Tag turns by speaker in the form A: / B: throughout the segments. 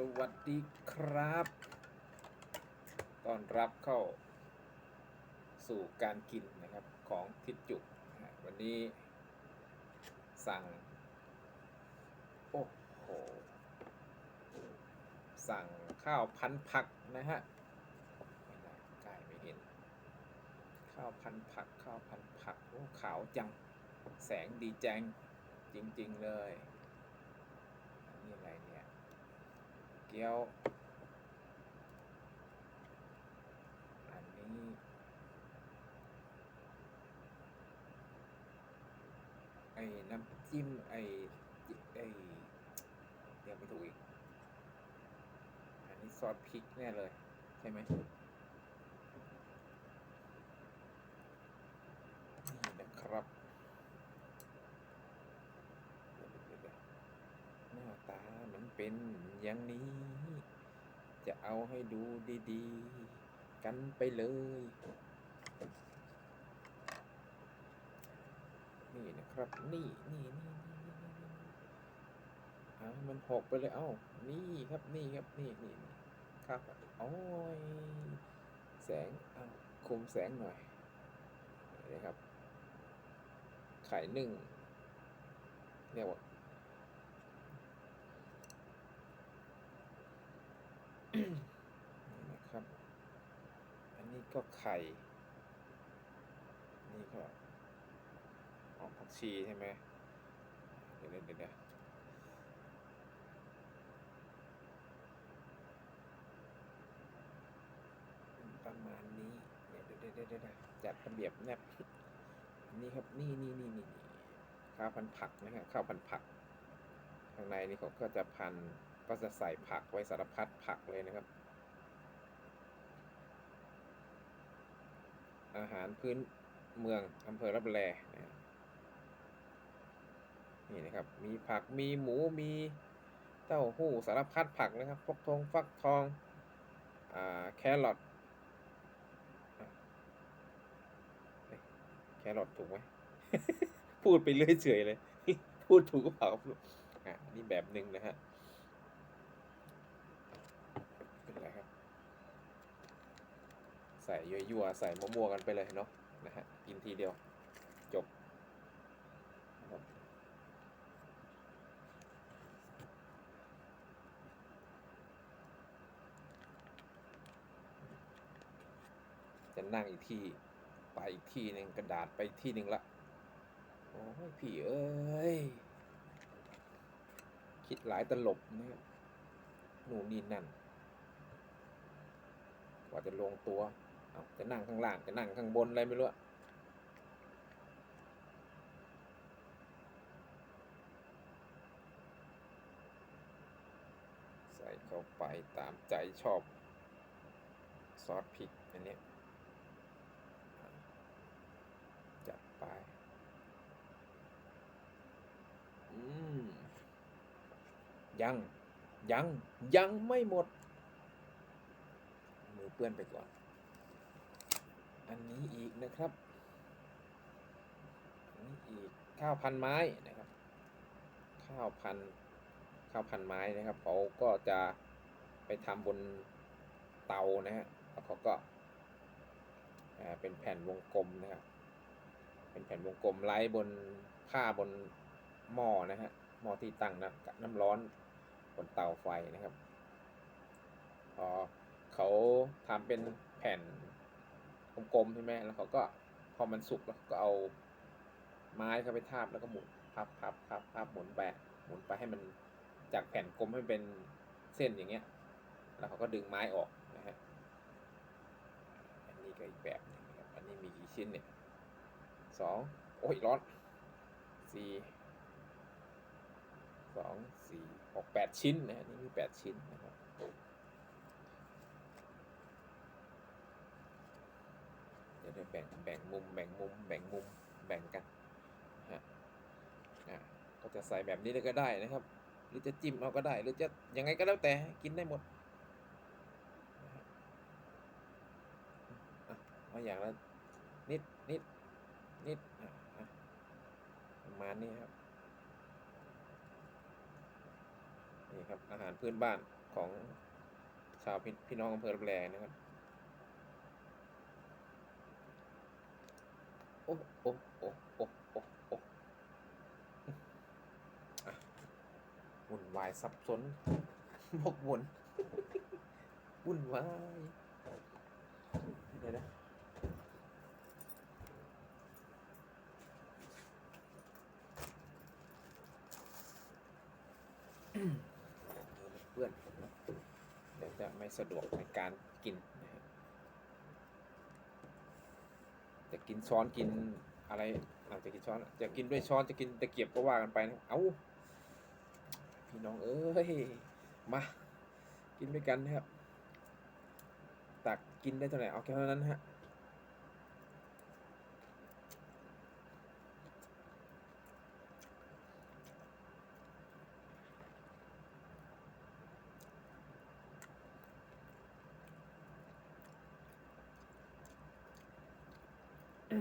A: สวัสดีครับต้อนรับเข้าสู่การกินนะครับของทิศจุนะฮะวันนี้สั่ง โอ้โห สั่งข้าวพันผักนะฮะไม่ได้ใกล้ไม่เห็น ข้าวพันผัก ข้าวพันผัก โอ้ขาวจัง แสงดีแจงจริง ๆ เลยนี่อะไร เนี่ยว อันนี้ไอ้น้ำจิ้มไอ้ไอ้เรียกไม่ถูกอีก อันนี้ซอสพริกแน่เลย ใช่ไหมนี่นะครับเดี๋ยวๆๆหน้าตามัน เป็นอย่างนี้ จะเอาให้ดูดีๆ กันไปเลย นี่นะครับ นี่นี่นี่นี่ามันหกไปเลยเอ้า นี่ครับนี่ครับนี่นี่นี่ครับโอ้ยแสงเอาคุมแสงหน่อยนี่ครับ ไข่หนึ่งเรียกว่า นี่นะครับ อันนี้ก็ไข่ นี่ก็ออกผักชีใช่ไหมเดี๋ยวเดี๋ยวเดี๋ยวประมาณนี้ เดี๋ยวเดี๋ยวเดี๋ยวเดี๋ยวจัดระเบียบแนบอันนี้ครับ นี่นี่นี่นี่ข้าวพันผักนะครับข้าวพันผัก ข้างในนี่เขาก็จะพัน ก็จะใส่ผักไว้สารพัดผักเลยนะครับ อาหารพื้นเมืองอำเภอรับแลนะนี่นะครับ มีผักมีหมูมีเต้าหู้สารพัดผักนะครับพวกทองฟักทองอแครอทแครอทถูกไหมพูดไปเรื่อยเฉยเลย พูดถูกก็เปล่าอะนี่แบบหนึ่งนะฮะ เป็นไรครับ ใส่ยั่วๆใส่มั่วๆกันไปเลยเนาะนะฮะกินทีเดียวจบจะนั่งอีกที่ไปอีกที่หนึ่งกระดาษไปที่หนึ่งละ โอ้ยพี่เอ้ย คิดหลายตลบนะครับนู่นนี่นั่น กว่าจะลงตัว จะนั่งข้างล่างจะนั่งข้างบนอะไรไม่รู้ใส่เข้าไปตามใจชอบ ซอสพริกอันนี้จัดไป อืม ยัง ยัง ยังไม่หมด มือเปื้อนไปก่อน อันนี้อีกนะครับอันนี้อีกข้าวพันไม้นะครับ ข้าวพันข้าวพันไม้นะครับเขาก็จะไปทำบนเตานะฮะแล้วเขาก็เป็นแผ่นวงกลมนะครับ เป็นแผ่นวงกลมไล่บนผ้าบนหม้อนะฮะหม้อที่ตั้งน้ำน้ำร้อนบนเตาไฟนะครับพอเขาทำเป็นแผ่น กลมๆใช่ไหมแล้วเขาก็พอมันสุกแล้วก็เอาไม้เข้าไปทาบแล้วก็หมุนพับพับพับพับหมุนไปหมุนไปให้มันจากแผ่นกลมให้เป็นเส้นอย่างเงี้ย แล้วเขาก็ดึงไม้ออกนะฮะ อันนี้ก็อีกแบบนึงครับ อันนี้มีกี่ชิ้นเนี่ยสองโอ้ยร้อนสี่สองสี่หกแปดชิ้นนะฮะนี่มีแปดชิ้นนะครับ เดี๋ยวเดี๋ยว แบ่งแบ่งมุมแบ่งมุมแบ่งมุมแบ่งกันฮะอะก็จะใส่แบบนี้เลยก็ได้นะครับ หรือจะจิ้มเอาก็ได้ หรือจะยังไงก็แล้วแต่กินได้หมดนะฮะอะเอาอย่างละนิดนิดนิดอะประมาณนี้ครับนี่ครับอาหารพื้นบ้านของชาวพี่พี่น้องอำเภอรับแลนะครับ โอ้โอ้โอ้โอ้โอ้โอ้วุ่นวายสับสนบกวนวุ่นวายเดี๋ยวนะเพื่อนเดี๋ยวจะไม่สะดวกในการกินนะครับจะ กินช้อนกินอะไรอาจจะกินช้อนจะกินด้วยช้อนจะกินตะเกียบก็ว่ากันไปนะเอ้าพี่น้องเอ้ยมากินด้วยกันนะครับ ตักกินได้เท่าไหร่เอาแค่เท่านั้นฮะ อั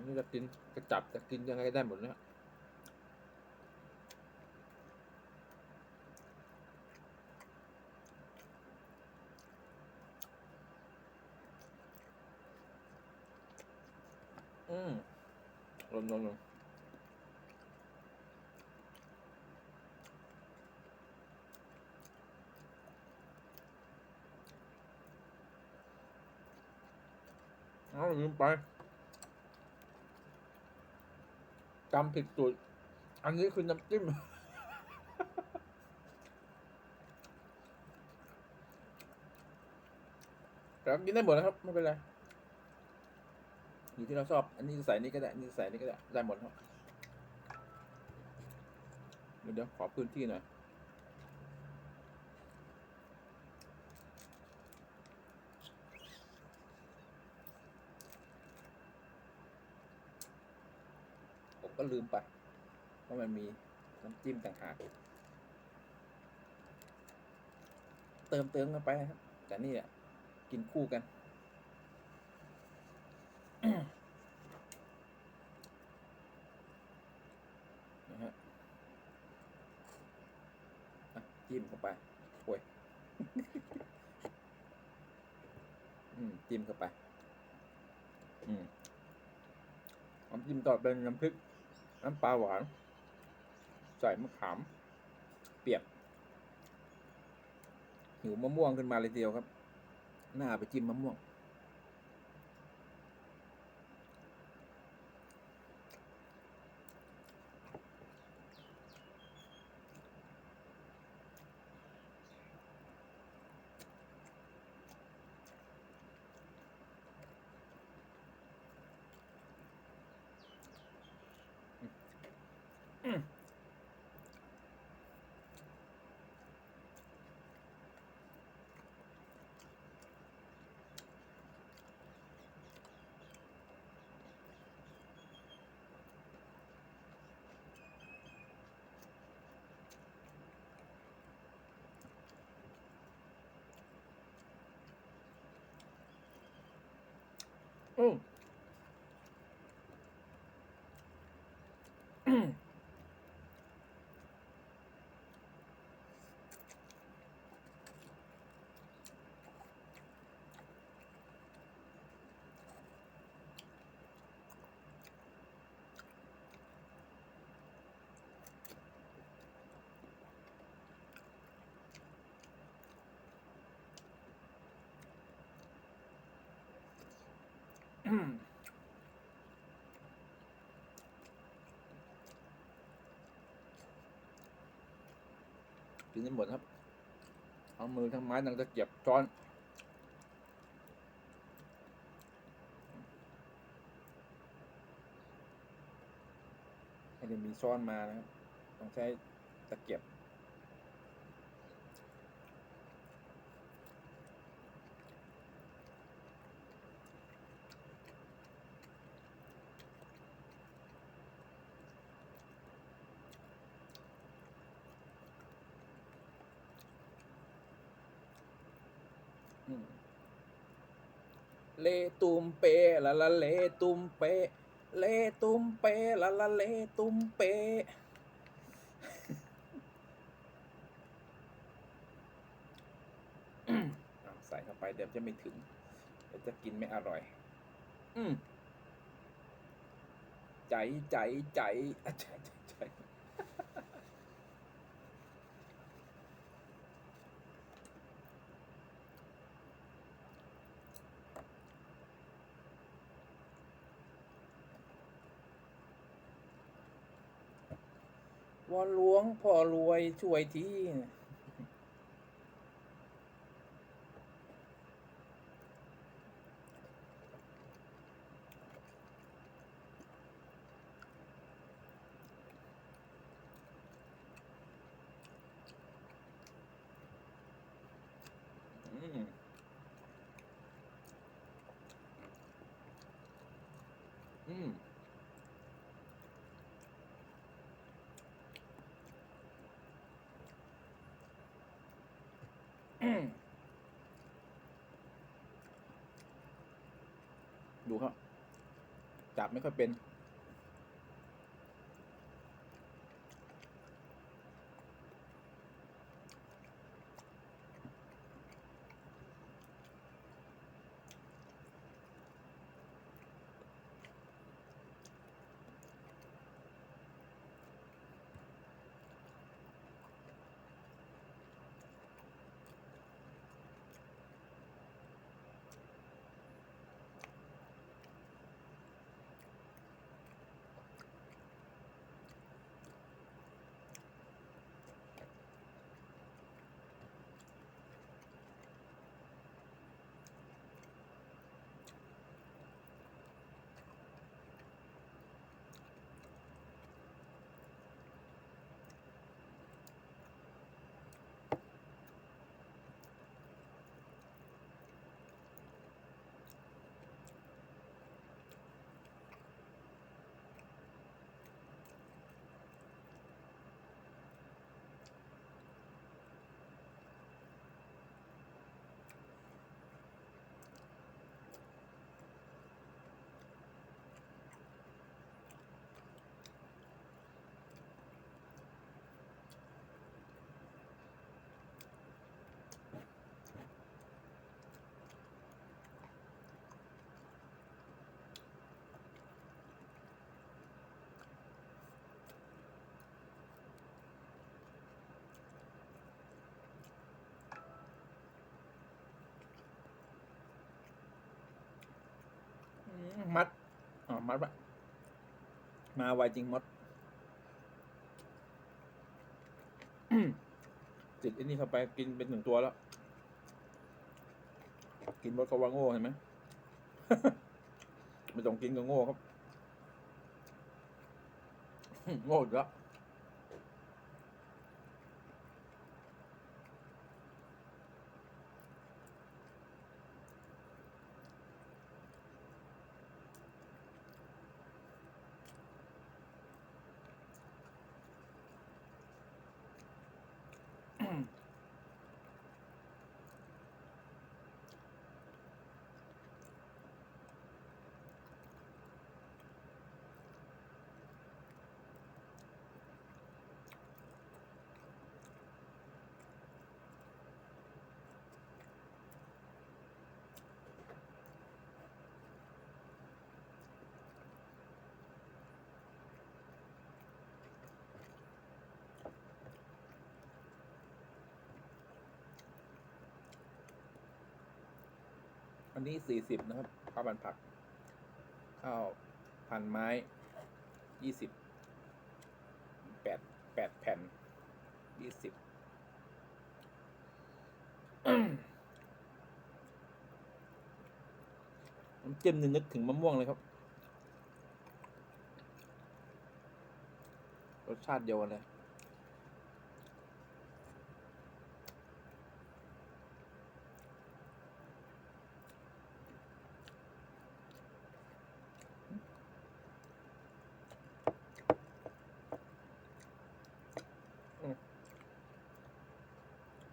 A: นนี้จะกินจะจับจะกินยังไงก็ได้หมดนะ ลงลงลงเอาลืมไปจำผิดจุด อันนี้คือน้ำจิ้ม แต่กินได้หมดนะครับ ไม่เป็นไร อยู่ที่เราชอบ อันนี้ใส่นี่ก็ได้อันนี้ใส่นี่ก็ได้ได้หมดครับเดี๋ยวเดี๋ยวขอพื้นที่หน่อยผมก็ลืมไปว่ามันมีน้ำจิ้มต่างหากเติมเติมกันไปครับแต่นี่อะกินคู่กัน นะฮะจิ้มเข้าไปโอ้ยอืมจิ้มเข้าไป อืมน้ำจิ้มต่อเป็นน้ำพริก น้ำปลาหวาน ใส่มะขาม เปียก หิวมะม่วงขึ้นมาเลยเดียวครับ หน้าไปจิ้มมะม่วง อืม อืม กินได้หมดครับ เอามือทั้งไม้ทั้งตะเกียบช้อนไม่ได้มีช้อนมานะครับ ต้องใช้ตะเกียบ ตุมเปละละเลตุมเป เลตุมเปละละเลตุมเป ใส่เข้าไปเดี๋ยวจะไม่ถึง เดี๋ยวจะกินไม่อร่อย อืมใจใจใจอะใจใจใจ วอนหลวงพ่อรวยช่วยทีอืมอืม อืม ดูครับจับไม่ค่อยเป็น อื มมัดอ๋อมัดปะมาไวจริงมดจิตไอ้นี่เข้าไปกินเป็นหนึ่งตัวแล้ว กินมดก็ว่าโง่เห็นไหมไม่ต้องกินก็โง่ครับ โง่อีกแล้ว อันนี้สี่สิบนะครับข้าวบันผัก ข้าวพันไม้ยี่สิบแปดแปดแผ่นยี่สิบน้ำจิ้มนี่นึกถึงมะม่วงเลยครับ รสชาติเดียวกันเลย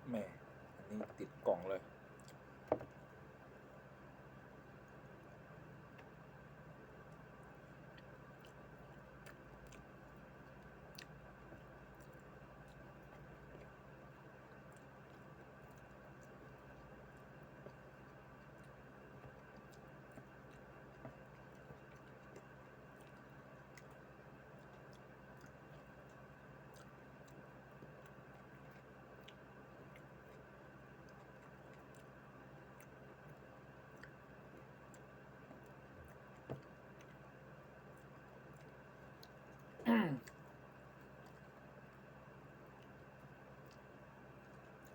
A: แหม่อันนี้ติดกล่องเลย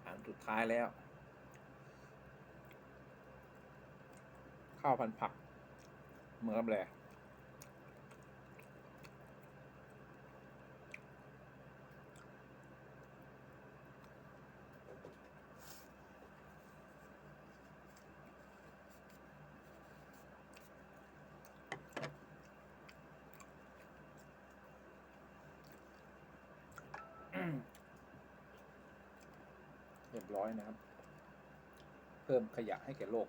A: น สุดท้ายแล้ว ข้าวพันผักเมืองรับแล ร้อยนะครับ เพิ่มขยะให้แก่โลก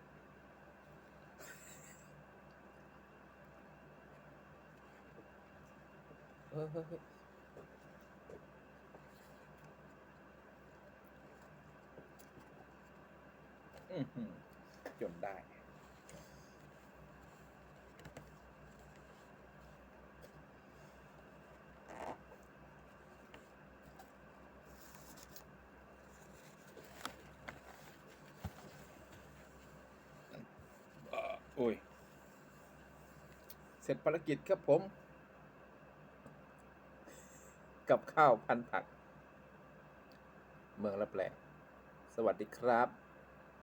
A: เฮ้ยยอื้อหือจนได้ เอ่อโอ้ย เส ร็จภารกิจครับผม กับข้าวพันผัก เมืองละแปลสวัสดีครับ